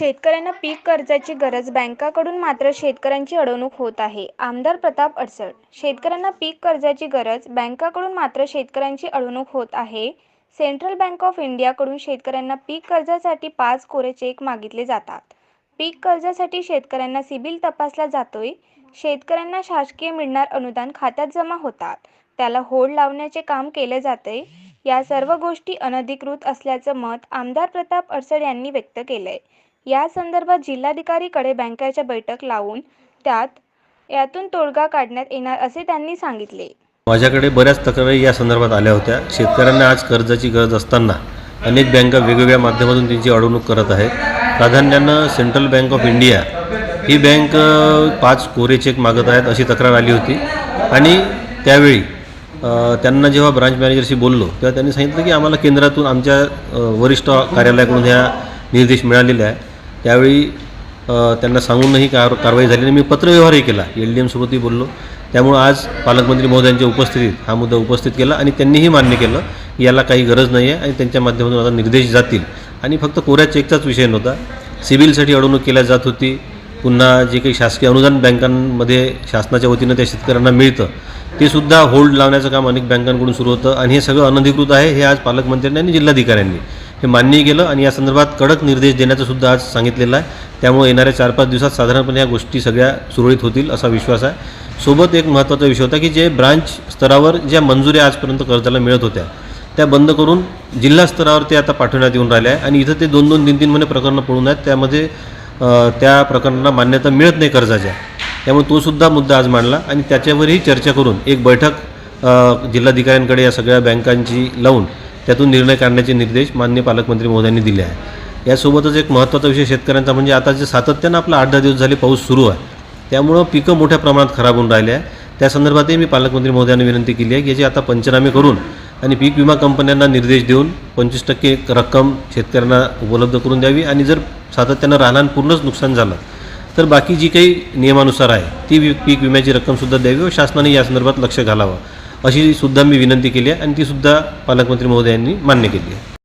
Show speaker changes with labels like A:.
A: शेतकऱ्यांना पीक कर्जाची गरज बँकाकडून मात्र शेतकऱ्यांची अडवणूक होत आहे. आमदार प्रताप अडसड शेतकऱ्यांना पीक कर्जाची गरज बँकाकडून मात्र शेतकऱ्यांची अडवणूक होत आहे. सेंट्रल बँक ऑफ इंडियाकडून शेतकऱ्यांना पीक कर्जासाठी पाच कोरे चेक मागितले जातात. पीक कर्जासाठी शेतकऱ्यांना सिबिल तपासला जातोय. शेतकऱ्यांना शासकीय मिळणार अनुदान खात्यात जमा होतात. त्याला होड लावण्याचे काम केले जाते. या सर्व गोष्टी अनधिकृत असल्याचं मत आमदार प्रताप अडसड यांनी व्यक्त केलंय. या संदर्भात जिल्हाधिकारीकडे बँकेच्या बैठक लावून त्यात यातून तोडगा काढण्यात येणार असे त्यांनी सांगितले.
B: माझ्याकडे बऱ्याच तक्रारी या संदर्भात आल्या होत्या. शेतकऱ्यांना आज कर्जाची गरज असताना अनेक बँका वेगवेगळ्या माध्यमातून त्यांची अडवणूक करत आहेत. प्राधान्यानं सेंट्रल बँक ऑफ इंडिया ही बँक पाच कोरे चेक मागत आहेत अशी तक्रार आली होती. आणि त्यावेळी त्यांना जेव्हा ब्रांच मॅनेजरशी बोललो तेव्हा त्यांनी सांगितलं की आम्हाला केंद्रातून आमच्या वरिष्ठ कार्यालयाकडून ह्या निर्देश मिळालेले आहे त्यावेळी त्यांना सांगूनही कार कारवाई झाली आणि मी पत्रव्यवहारही केला. एल डी एमसोबतही बोललो. त्यामुळं आज पालकमंत्री महोदयांच्या उपस्थितीत हा मुद्दा उपस्थित केला आणि त्यांनीही मान्य केलं की याला काही गरज नाही आहे आणि त्यांच्या माध्यमातून आता निर्देश जातील. आणि फक्त कोऱ्या चेकचाच विषय नव्हता. सिबिलसाठी अडवणूक केल्या जात होती. पुन्हा जे काही शासकीय अनुदान बँकांमध्ये शासनाच्या वतीनं त्या शेतकऱ्यांना मिळतं ते सुद्धा होल्ड लावण्याचं काम अनेक बँकांकडून सुरू होतं. आणि हे सगळं अनधिकृत आहे हे आज पालकमंत्र्यांनी आणि जिल्हाधिकाऱ्यांनी. हे मान्यही केलं आणि या संदर्भात कडक निर्देश देण्याचं सुद्धा आज सांगितलेलं आहे. त्यामुळे येणाऱ्या चार पाच दिवसात साधारणपणे या गोष्टी सगळ्या सुरळीत होतील असा विश्वास आहे. सोबत एक महत्त्वाचा विषय होता की जे ब्रांच स्तरावर ज्या मंजुऱ्या आजपर्यंत कर्जाला मिळत होत्या त्या बंद करून जिल्हा स्तरावर ते आता पाठवण्यात येऊन राहिले आहे. आणि इथं ते दोन दोन तीन तीन महिने प्रकरणं पडून आहेत. त्यामध्ये त्या प्रकरणांना मान्यता मिळत नाही कर्जाच्या. त्यामुळे तो सुद्धा मुद्दा आज मांडला आणि त्याच्यावरही चर्चा करून एक बैठक जिल्हाधिकाऱ्यांकडे या सगळ्या बँकांची लावून त्यातून निर्णय काढण्याचे निर्देश माननीय पालकमंत्री महोदयांनी दिले आहे. यासोबतच एक महत्त्वाचा विषय शेतकऱ्यांचा म्हणजे आता जे सातत्यानं आपला आठ दहा दिवस झाले पाऊस सुरू आहे त्यामुळं पिकं मोठ्या प्रमाणात खराब होऊन राहिले आहे. त्या संदर्भातही मी पालकमंत्री महोदयांना विनंती केली आहे की याचे आता पंचनामे करून आणि पीक विमा कंपन्यांना निर्देश देऊन पंचवीस टक्के रक्कम शेतकऱ्यांना उपलब्ध करून द्यावी आणि जर सातत्यानं राहणार पूर्णच नुकसान झालं तर बाकी जी काही नियमानुसार आहे ती पीक विम्याची रक्कमसुद्धा द्यावी व शासनाने या संदर्भात लक्ष घालावं. अशी सुद्धा मी विनंती केली आहे आणि ती सुद्धा पालकमंत्री महोदयांनी मान्य केली आहे.